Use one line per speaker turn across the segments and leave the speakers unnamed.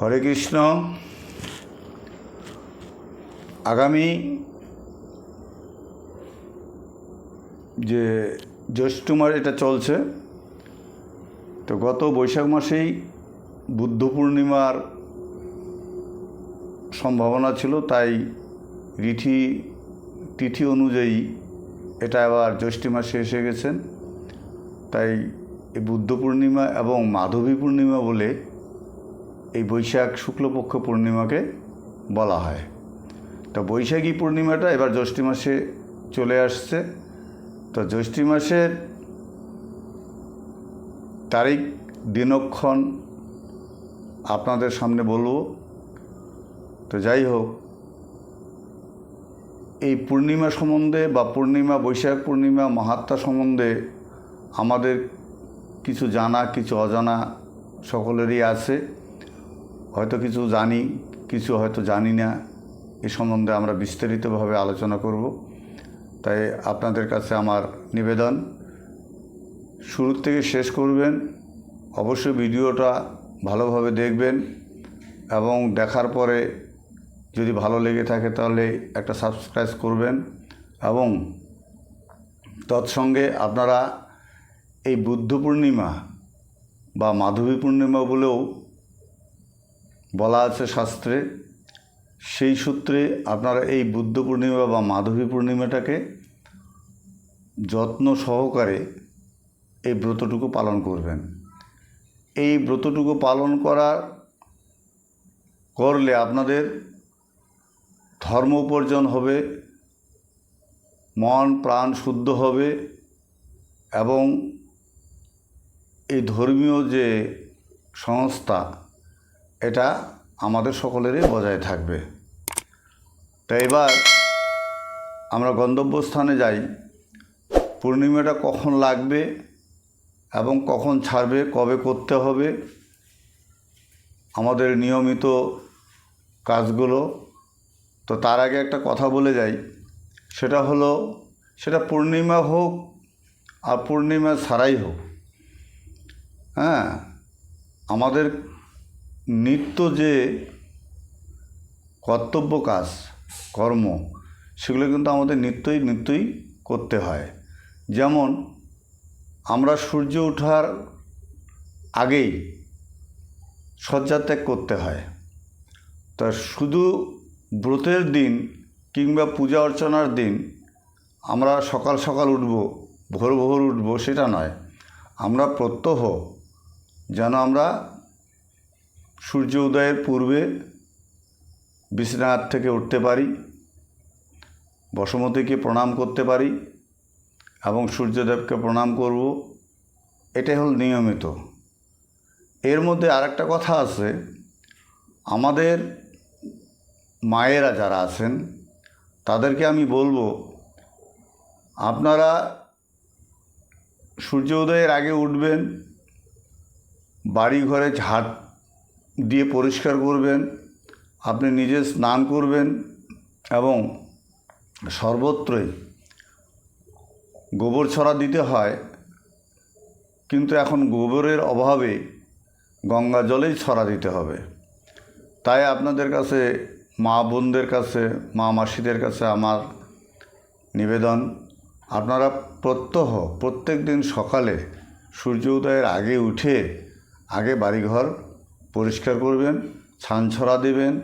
হরে কৃষ্ণ। আগামী যে জ্যৈষ্ঠ মাস এটা চলছে, তো গত বৈশাখ মাসেই বুদ্ধ পূর্ণিমার সম্ভাবনা ছিল, তাই রিঠি, তিথি অনুযায়ী এটা আবার জ্যৈষ্ঠ মাসে এসে গেছেন তাই এই বুদ্ধ পূর্ণিমা এবং মাধবী পূর্ণিমা বলে এই বৈশাখ শুক্লপক্ষ পূর্ণিমাকে বলা হয়। তো বৈশাখী পূর্ণিমাটা এবার জ্যৈষ্ঠ মাসে চলে আসছে। তো জ্যৈষ্ঠ মাসের তারিখ, দিনক্ষণ আপনাদের সামনে বলব। তো যাই হোক, এই পূর্ণিমা সম্বন্ধে বা পূর্ণিমা, বৈশাখ পূর্ণিমা মাহাত্মা সম্বন্ধে আমাদের কিছু জানা, কিছু অজানা সকলেরই আছে। হয়তো কিছু জানি, কিছু হয়তো জানি না। এ সম্বন্ধে আমরা বিস্তারিতভাবে আলোচনা করব। তাই আপনাদের কাছে আমার নিবেদন, শুরু থেকে শেষ করবেন। অবশ্যই ভিডিওটা ভালোভাবে দেখবেন এবং দেখার পরে যদি ভালো লেগে থাকে তাহলে একটা সাবস্ক্রাইব করবেন এবং তৎসঙ্গে আপনারা এই বুদ্ধ পূর্ণিমা বা মাধবী পূর্ণিমা বলেও বলা আছে শাস্ত্রে, সেই সূত্রে আপনারা এই বুদ্ধ পূর্ণিমা বা মাধবী পূর্ণিমাটাকে যত্ন সহকারে এই ব্রতটুকু পালন করবেন। এই ব্রতটুকু পালন করার, করলে আপনাদের ধর্ম উপার্জন হবে, মন প্রাণ শুদ্ধ হবে এবং এই ধর্মীয় যে সংস্থা এটা আমাদের সকলেরই বজায় থাকবে। তো এবার আমরা গন্তব্যস্থানে যাই। পূর্ণিমাটা কখন লাগবে এবং কখন ছাড়বে, কবে করতে হবে, আমাদের নিয়মিত কাজগুলো। তো তার আগে একটা কথা বলে যাই, সেটা হলো, সেটা পূর্ণিমা হোক আর পূর্ণিমা ছাড়াই হোক হ্যাঁ? আমাদের নিত্য যে কর্তব্য কাজ, কর্ম, সেগুলো কিন্তু আমাদের নিত্যই নিত্যই করতে হয়। যেমন আমরা সূর্য ওঠার আগেই শয্যাত্যাগ করতে হয়। তা শুধু ব্রতের দিন কিংবা পূজা অর্চনার দিন আমরা সকাল সকাল উঠব, ভোর ভোর উঠব, সেটা নয়। আমরা প্রত্যহ যেন আমরা সূর্য উদয়ের পূর্বে বিছানার থেকে উঠতে পারি, বসুমতীকে প্রণাম করতে পারি এবং সূর্যদেবকে প্রণাম করব, এটাই হল নিয়মিত। এর মধ্যে আরেকটা কথা আছে, আমাদের মায়েরা যারা আছেন, তাদেরকে আমি বলব, আপনারা সূর্য উদয়ের আগে উঠবেন বাড়ি ঘরে ঝাড় দিয়ে পরিষ্কার করবেন, আপনি নিজে স্নান করবেন এবং সর্বত্রই গোবর ছড়া দিতে হয়, কিন্তু এখন গোবরের অভাবে গঙ্গা জলেই ছড়া দিতে হবে। তাই আপনাদের কাছে, মা বোনদের কাছে, মা মাসিদের কাছে আমার নিবেদন, আপনারা প্রত্যহ প্রত্যেক দিন সকালে সূর্য উদয়ের আগে উঠে আগে বাড়িঘর পরিষ্কার করবেন ছান ছড়া দেবেন,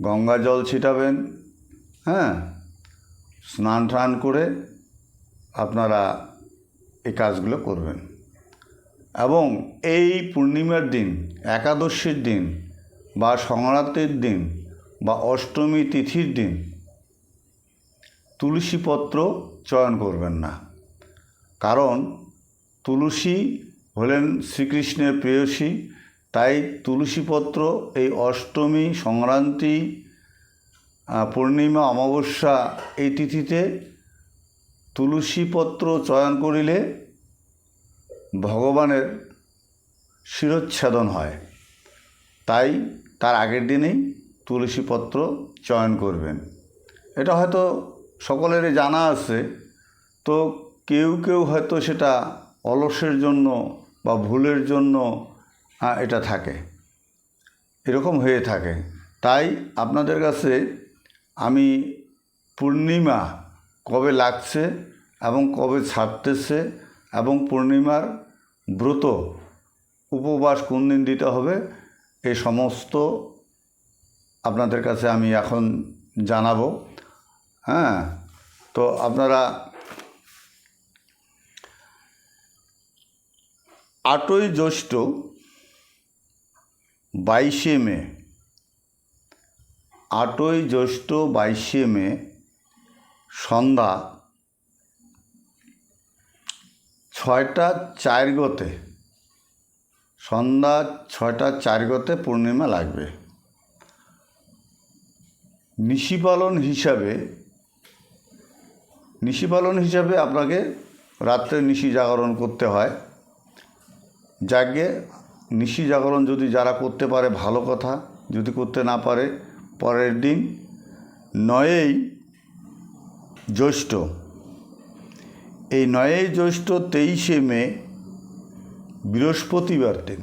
গঙ্গা জল ছিটাবেন হ্যাঁ? স্নান টান করে আপনারা এই কাজগুলো করবেন। এবং এই পূর্ণিমার দিন, একাদশীর দিন বা সংরাতের দিন বা অষ্টমী তিথির দিন তুলসীপত্র চয়ন করবেন না। কারণ তুলসী হলেন শ্রীকৃষ্ণের প্রেয়সী তাই তুলসীপত্র, এই অষ্টমী, সংক্রান্তি পূর্ণিমা, অমাবস্যা এই তিথিতে তুলসীপত্র চয়ন করিলে ভগবানের শিরচ্ছেদন হয়। তাই তার আগের দিনেই তুলসীপত্র চয়ন করবেন। এটা হয়তো সকলেরই জানা আছে। তো কেউ কেউ হয়তো সেটা অলসের জন্য বা ভুলের জন্য এটা থাকে। এরকম হয়ে থাকে। তাই আপনাদের কাছে আমি পূর্ণিমা কবে লাগছে এবং কবে ছাড়তেছে এবং পূর্ণিমার ব্রত উপবাস কোন দিন দিতে হবে এই সমস্ত আপনাদের কাছে আমি এখন জানাব। হ্যাঁ তো আপনারা আটই জ্যৈষ্ঠ বাইশে মে, আটই জ্যৈষ্ঠ বাইশে মে, সন্ধ্যা ছয়টা চার গতে, সন্ধ্যা ছয়টা চার গতে পূর্ণিমা লাগবে। নিশিপালন হিসাবে নিশিপালন হিসাবে আপনাকে রাত্রে নিশি জাগরণ করতে হয়। যাকে নিশি জাগরণ যদি যারা করতে পারে, ভালো কথা। যদি করতে না পারে, পরের দিন নয়েই জ্যৈষ্ঠ। এই নয়ই জ্যৈষ্ঠ তেইশে মে, বৃহস্পতিবার দিন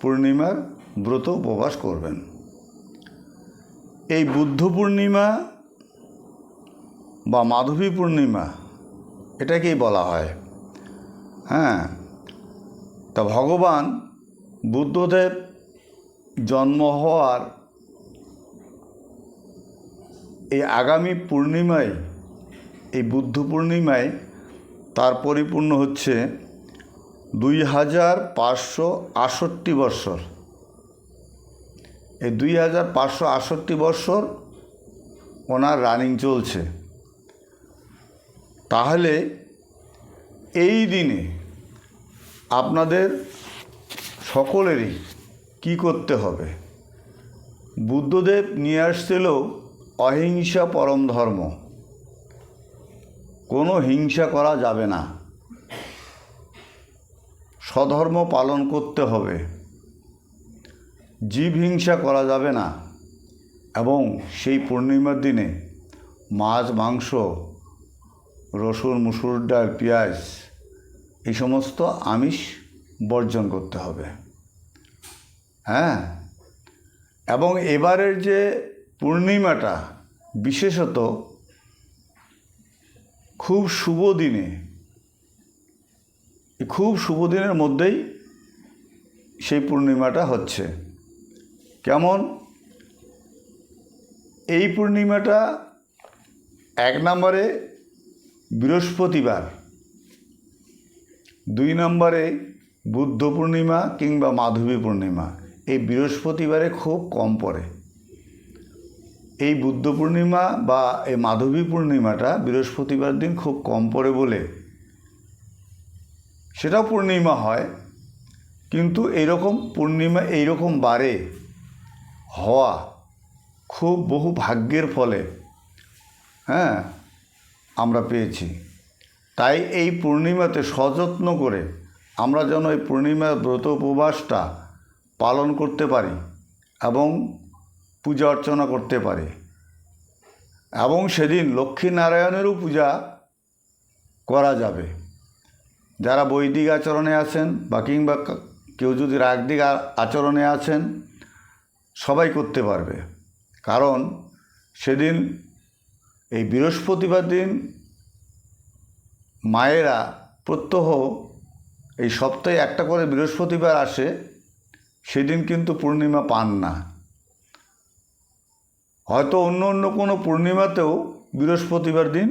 পূর্ণিমার ব্রত উপবাস করবেন। এই বুদ্ধ পূর্ণিমা বা মাধবী পূর্ণিমা, এটাকেই বলা হয়। হ্যাঁ তা ভগবান বুদ্ধদেব জন্ম হওয়ার এই আগামী পূর্ণিমায়, এই বুদ্ধ পূর্ণিমায় তার পরিপূর্ণ হচ্ছে দুই হাজার পাঁচশো আষট্টি বৎসর। এই দুই হাজার পাঁচশো আষট্টি বৎসর ওনার রানিং চলছে। তাহলে এই দিনে আপনাদের সকলেরই কি করতে হবে? বুদ্ধদেব নিয়ে আসছিল অহিংসা পরম ধর্ম। কোনো হিংসা করা যাবে না। স্বধর্ম পালন করতে হবে। জীব হিংসা করা যাবে না। এবং সেই পূর্ণিমার দিনে মাছ, মাংস, রসুন, মুসুর ডাল, পেঁয়াজ এই সমস্ত আমিষ বর্জন করতে হবে। হ্যাঁ? এবং এবারের যে পূর্ণিমাটা বিশেষত খুব শুভ দিনে, খুব শুভ দিনের মধ্যেই সেই পূর্ণিমাটা হচ্ছে। কেমন? এই পূর্ণিমাটা এক নম্বরে বৃহস্পতিবার। দুই নম্বরে বুদ্ধ পূর্ণিমা কিংবা মাধবী পূর্ণিমা। এই বৃহস্পতিবারে খুব কম পড়ে। এই বুদ্ধ পূর্ণিমা বা এই মাধবী পূর্ণিমাটা বৃহস্পতিবার দিন খুব কম পড়ে বলে সেটাও পূর্ণিমা হয়। কিন্তু এইরকম পূর্ণিমা এইরকম বারে হওয়া খুব বহু ভাগ্যের ফলে হ্যাঁ আমরা পেয়েছি। তাই এই পূর্ণিমাতে সযত্ন করে আমরা যেন এই পূর্ণিমার ব্রত উপবাসটা পালন করতে পারি এবং পূজা অর্চনা করতে পারি। এবং সেদিন লক্ষ্মীনারায়ণেরও পূজা করা যাবে। যারা বৈদিক আচরণে আছেন বা কিংবা কেউ যদি রাগদিক আচরণে আছেন, সবাই করতে পারবে। কারণ সেদিন এই বৃহস্পতিবার দিন মায়েরা প্রত্যহ এই সপ্তাহে একটা করে বৃহস্পতিবার আসে, সেদিন কিন্তু পূর্ণিমা পান না। হয়তো অন্য অন্য কোনো পূর্ণিমাতেও বৃহস্পতিবার দিন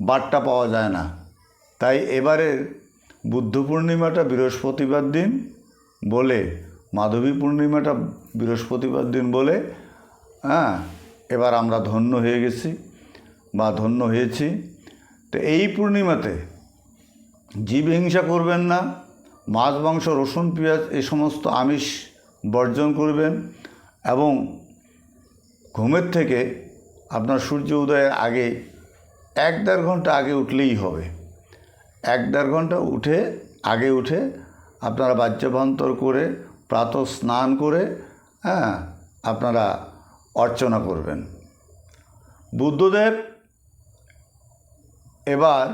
বারটা পাওয়া যায় না। তাই এবারের বুদ্ধ পূর্ণিমাটা বৃহস্পতিবার দিন বলে, মাধবী পূর্ণিমাটা বৃহস্পতিবার দিন বলে হ্যাঁ এবার আমরা ধন্য হয়ে গেছি বা ধন্য হয়েছি। তো এই পূর্ণিমাতে জীব হিংসা করবেন না, মাছ, মাংস, রসুন, পেঁয়াজ এই সমস্ত আমিষ বর্জন করবেন এবং ঘুমের থেকে আপনার সূর্য উদয়ের আগে এক দেড় ঘণ্টা আগে উঠলেই হবে। এক দেড় ঘণ্টা উঠে, আগে উঠে আপনারা বাহ্যভন্তর করে, প্রাত স্নান করে হ্যাঁ আপনারা অর্চনা করবেন। বুদ্ধদেব এবার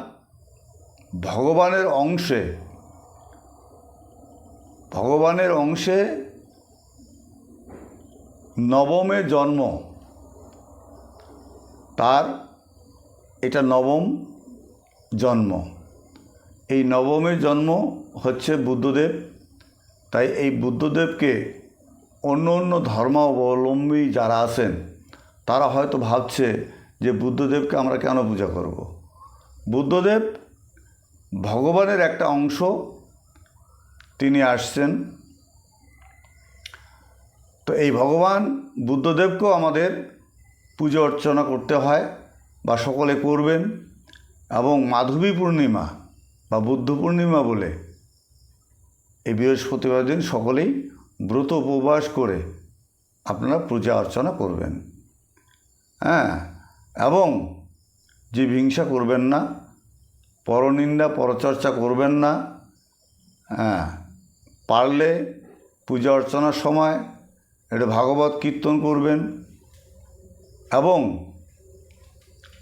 ভগবানের অংশে ভগবানের অংশে নবমে জন্ম, তার এটা নবম জন্ম এই নবমে জন্ম হচ্ছে বুদ্ধদেব তাই এই বুদ্ধদেবকে অন্য অন্য ধর্মাবলম্বী যারা আছেন, তারা হয়তো ভাবছে যে বুদ্ধদেবকে আমরা কেন পূজা করব। বুদ্ধদেব ভগবানের একটা অংশ তিনি আসছেন। তো এই ভগবান বুদ্ধদেবকেও আমাদের পুজো অর্চনা করতে হয় বা সকলে করবেন এবং মাধবী পূর্ণিমা বা বুদ্ধ পূর্ণিমা বলে এই বৃহস্পতিবার দিন সকলেই ব্রত উপবাস করে আপনারা পূজা অর্চনা করবেন। হ্যাঁ এবং যে হিংসা করবেন না, পরনিন্দা, পরচর্চা করবেন না হ্যাঁ পারলে পূজা অর্চনার সময় এটা ভাগবত কীর্তন করবেন এবং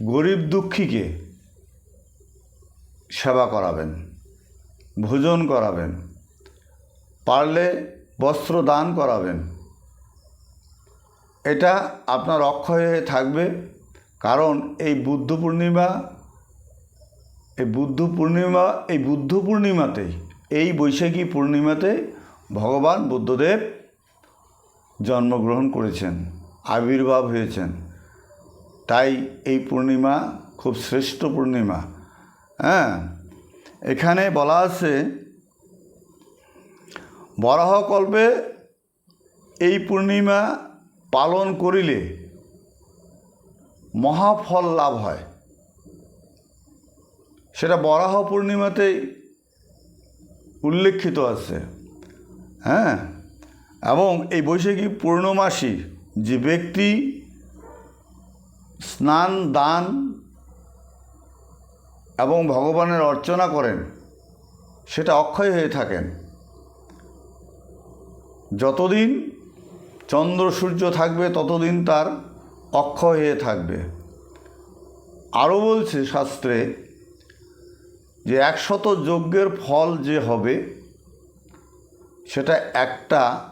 গরিব দুঃখীকে সেবা করাবেন, ভোজন করাবেন, পারলে বস্ত্র দান করাবেন। এটা আপনার অক্ষয় হয়ে থাকবে। কারণ এই বুদ্ধ পূর্ণিমা, এই বুদ্ধ পূর্ণিমা, এই বুদ্ধ পূর্ণিমাতেই, এই বৈশাখী পূর্ণিমাতে ভগবান বুদ্ধদেব জন্মগ্রহণ করেছেন, আবির্ভাব হয়েছেন। তাই এই পূর্ণিমা খুব শ্রেষ্ঠ পূর্ণিমা। হ্যাঁ এখানে বলা আছে বরাহকল্পে এই পূর্ণিমা পালন করিলে মহাফল লাভ হয়। সেটা বরাহ পূর্ণিমাতেই উল্লেখিত আছে। হ্যাঁ? এবং এই বৈশাখী পূর্ণমাসী যে ব্যক্তি স্নান, দান এবং ভগবানের অর্চনা করেন, সেটা অক্ষয় হয়ে থাকেন। যতদিন চন্দ্র সূর্য থাকবে, ততদিন তার অক্ষয় হয়ে থাকবে। আরও বলছে শাস্ত্রে যে একশত যজ্ঞের ফল যে হবে, সেটা একটা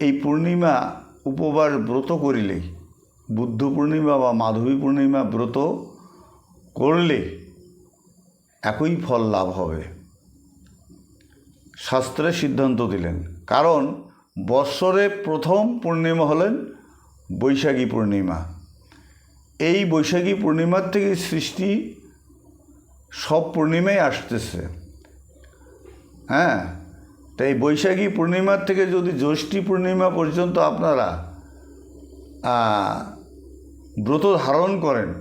এই পূর্ণিমা উপবাস ব্রত করিলেই বুদ্ধ পূর্ণিমা বা মাধবী পূর্ণিমা ব্রত করলে একই ফল লাভ হবে। শাস্ত্রে সিদ্ধান্ত দিলেন। কারণ বৎসরে প্রথম পূর্ণিমা হলেন বৈশাখী পূর্ণিমা। এই বৈশাখী পূর্ণিমার থেকে সৃষ্টি সব পূর্ণিমাই আসতেছে। হ্যাঁ? তাই বৈশাখী পূর্ণিমার থেকে যদি জ্যৈষ্ঠী পূর্ণিমা পর্যন্ত আপনারা ব্রত ধারণ করেন,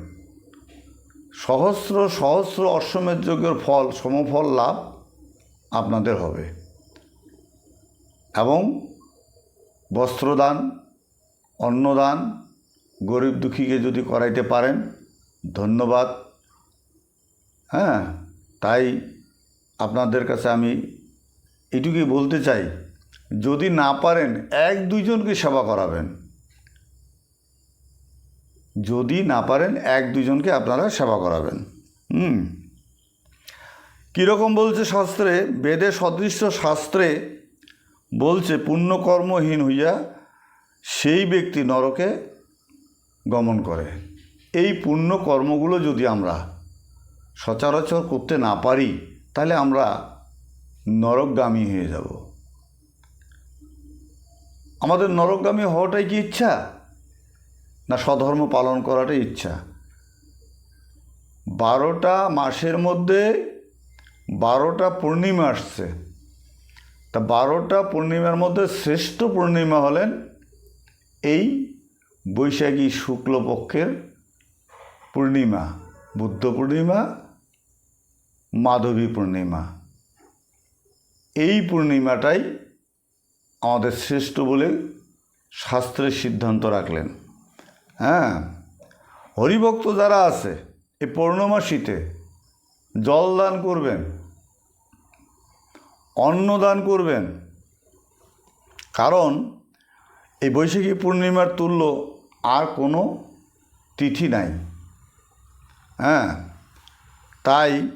সহস্র সহস্র অশ্বমেধ যজ্ঞের ফল, সমফল লাভ আপনাদের হবে। এবং বস্ত্রদান অন্নদান গরিব দুঃখীকে যদি করাইতে পারেন, ধন্যবাদ। হ্যাঁ তাই আপনাদের কাছে আমি এটুকুই বলতে চাই, যদি না পারেন এক দুইজনকে সেবা করাবেন। যদি না পারেন এক দুজনকে আপনারা সেবা করাবেন। হুম। কীরকম বলছে শাস্ত্রে? বেদে সদৃশ্য শাস্ত্রে বলছে, পুণ্যকর্মহীন হইয়া সেই ব্যক্তি নরকে গমন করে। এই পুণ্য কর্মগুলো যদি আমরা সচরাচর করতে না পারি, তাহলে আমরা নরকগামী হয়ে যাব। আমাদের নরকগামী হওয়াটাই কি ইচ্ছা? না স্বধর্ম পালন করাটাই ইচ্ছা? বারোটা মাসের মধ্যে বারোটা পূর্ণিমা আসছে। তা বারোটা পূর্ণিমার মধ্যে শ্রেষ্ঠ পূর্ণিমা হলেন এই বৈশাখী শুক্লপক্ষের পূর্ণিমা, বুদ্ধ পূর্ণিমা, মাধবী পূর্ণিমা। এই পূর্ণিমাটাই আমাদের শ্রেষ্ঠ বলে শাস্ত্রের সিদ্ধান্ত রাখলেন। হ্যাঁ হরিভক্ত যারা আছে, এই পৌর্ণমাসীতে জল দান করবেন, অন্ন দান করবেন। কারণ এই বৈশাখী পূর্ণিমার তুল্য আর কোনো তিথি নাই। হ্যাঁ? তাই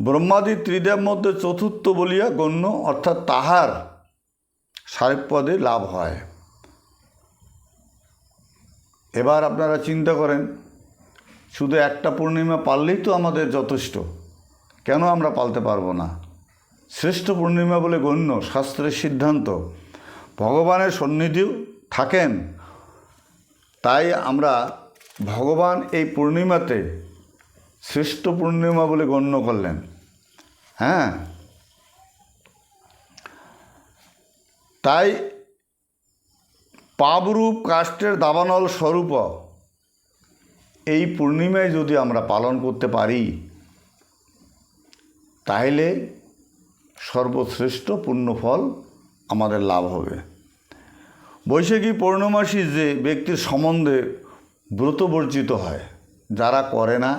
ব্রহ্মাদি ত্রিদেব মধ্যে চতুর্থ বলিয়া গণ্য, অর্থাৎ তাহার সারেপদে লাভ হয়। এবার আপনারা চিন্তা করেন, শুধু একটা পূর্ণিমা পাললেই তো আমাদের যথেষ্ট। কেন আমরা পালতে পারব না? শ্রেষ্ঠ পূর্ণিমা বলে গণ্য, শাস্ত্রের সিদ্ধান্ত। ভগবানের সন্নিধিও থাকেন। তাই আমরা ভগবান এই পূর্ণিমাতে শ্রেষ্ঠ পূর্ণিমা বলে গণ্য করলেন। হ্যাঁ? তাই পাবরূপ কাষ্টের দাবানল স্বরূপ এই পূর্ণিমায় যদি আমরা পালন করতে পারি, তাহলে সর্বশ্রেষ্ঠ পুণ্যফল আমাদের লাভ হবে। বৈশাখী পৌর্ণমাসী যে ব্যক্তির সম্বন্ধে ব্রতবর্জিত হয়, যারা করে না,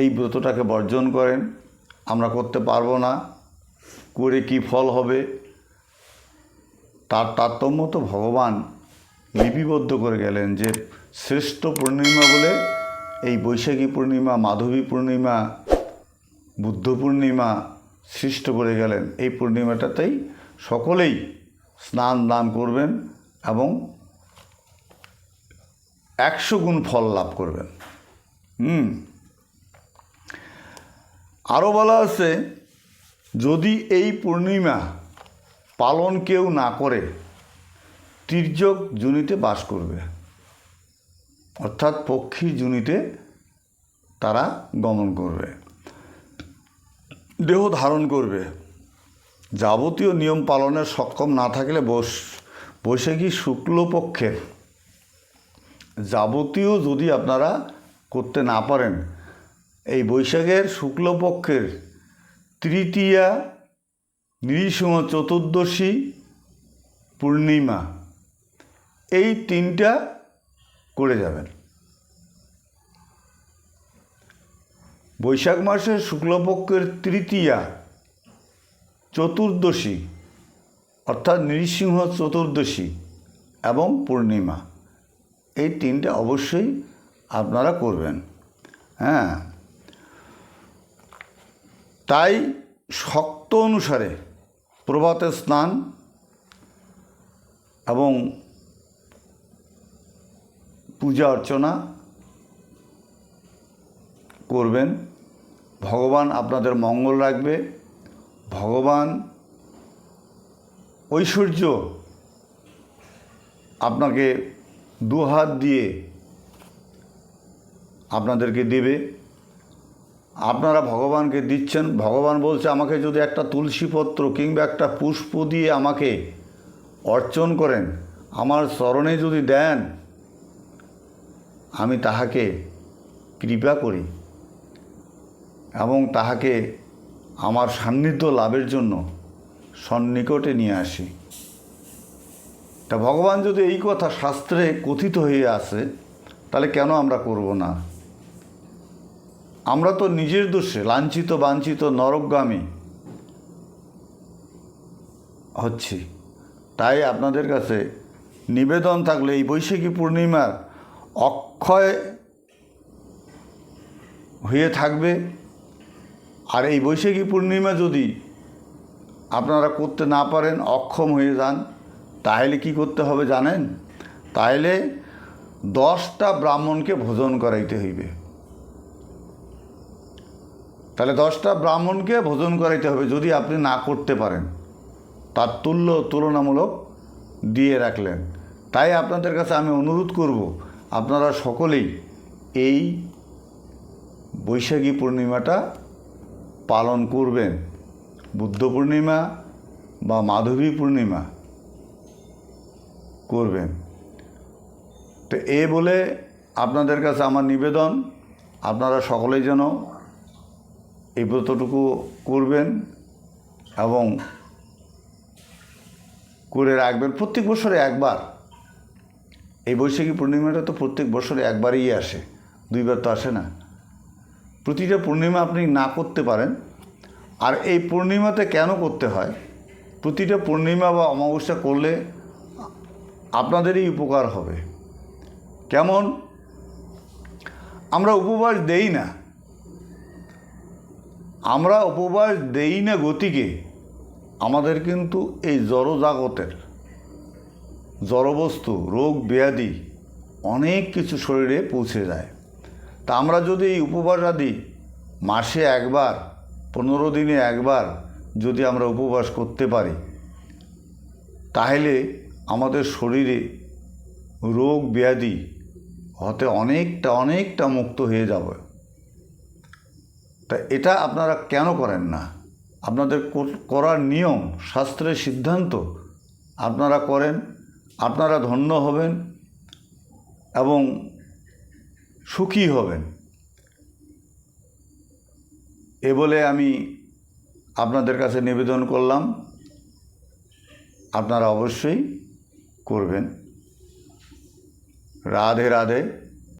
এই ব্রতটাকে বর্জন করেন, আমরা করতে পারব না, করে কি ফল হবে, তার তারতম্য তো ভগবান লিপিবদ্ধ করে গেলেন যে শ্রেষ্ঠ পূর্ণিমা বলে এই বৈশাখী পূর্ণিমা, মাধবী পূর্ণিমা, বুদ্ধ পূর্ণিমা সৃষ্ট করে গেলেন। এই পূর্ণিমাটাতেই সকলেই স্নান দান করবেন এবং একশো গুণ ফল লাভ করবেন। হুম। আরও বলা আছে, যদি এই পূর্ণিমা পালন কেউ না করে, তির্যক জুনিতে বাস করবে। অর্থাৎ পক্ষী জুনিতে তারা গমন করবে। দেহ ধারণ করবে। যাবতীয় নিয়ম পালনের সক্ষম না থাকলে বৈশ বৈশাখী শুক্লপক্ষের যাবতীয় যদি আপনারা করতে না পারেন, এই বৈশাখের শুক্লপক্ষের তৃতীয়া নৃসিংহ চতুর্দশী পূর্ণিমা, এই তিনটা করে যাবেন। বৈশাখ মাসের শুক্লপক্ষের তৃতীয়া চতুর্দশী, অর্থাৎ নৃসিংহ চতুর্দশী এবং পূর্ণিমা। এই তিনটা অবশ্যই আপনারা করবেন। হ্যাঁ। তাই শক্ত অনুসারে প্রভাতে স্নান এবং পূজা অর্চনা করবেন। আপনাদের মঙ্গল রাখবে। ভগবান ঐশ্বর্য আপনাকে দু হাত দিয়ে আপনাদেরকে দেবে। আপনারা ভগবানকে দিচ্ছেন। ভগবান বলছে, আমাকে যদি একটা তুলসীপত্র কিংবা একটা পুষ্প দিয়ে আমাকে অর্চন করেন, আমার চরণে যদি দেন, আমি তাহাকে কৃপা করি। এবং তাহাকে আমার সান্নিধ্য লাভের জন্য সন্নিকটে নিয়ে আসি। তা ভগবান যদি এই কথা শাস্ত্রে কথিত হয়ে আসে তাহলে কেন আমরা করব না? আমরা তো নিজের দোষে, লাঞ্ছিত, বাঞ্ছিত, নরকগামী হচ্ছি। তাই আপনাদের কাছে নিবেদন থাকলে এই বৈশাখী পূর্ণিমার অক্ষয় হয়ে থাকবে। আর এই বৈশাখী পূর্ণিমা যদি আপনারা করতে না পারেন, অক্ষম হয়ে যান, তাহলে কি করতে হবে জানেন? তাহলে দশটা ব্রাহ্মণকে ভোজন করাইতে হইবে। তাহলে দশটা ব্রাহ্মণকে ভোজন করাইতে হবে যদি আপনি না করতে পারেন। তার তুল্য তুলনামূলক দিয়ে রাখলেন। তাই আপনাদের কাছে আমি অনুরোধ করব, আপনারা সকলেই এই বৈশাখী পূর্ণিমাটা পালন করবেন। বুদ্ধ পূর্ণিমা বা মাধবী পূর্ণিমা করবেন। তো এ বলে আপনাদের কাছে আমার নিবেদন। আপনারা সকলেই যেন এই ব্রতটুকু করবেন এবং করে রাখবেন। প্রত্যেক বছরে একবার। এই বৈশাখী পূর্ণিমাটা তো প্রত্যেক বছরে একবারই আসে। দুইবার তো আসে না। প্রতিটা পূর্ণিমা আপনি না করতে পারেন। আর এই পূর্ণিমাতে কেন করতে হয়? প্রতিটা পূর্ণিমা বা অমাবস্যা করলে আপনাদেরই উপকার হবে। কেমন? আমরা উপবাস দেই না। আমরা উপবাস দেই না গতিকে আমাদের কিন্তু এই জড়জাগতের জড়বস্তু, রোগ, ব্যাধি অনেক কিছু শরীরে পৌঁছে যায়। তা আমরা যদি এই উপবাস আদি মাসে একবার, পনেরো দিনে একবার যদি আমরা উপবাস করতে পারি, তাহলে আমাদের শরীরে রোগ ব্যাধি হতে অনেকটা অনেকটা মুক্ত হয়ে যাবে। তা এটা আপনারা কেন করেন না? আপনাদের কর- করার নিয়ম, শাস্ত্রের সিদ্ধান্ত আপনারা করেন, আপনারা ধন্য হবেন এবং সুখী হবেন। এ বলে আমি আপনাদের কাছে নিবেদন করলাম। আপনারা অবশ্যই করবেন। রাধে রাধে।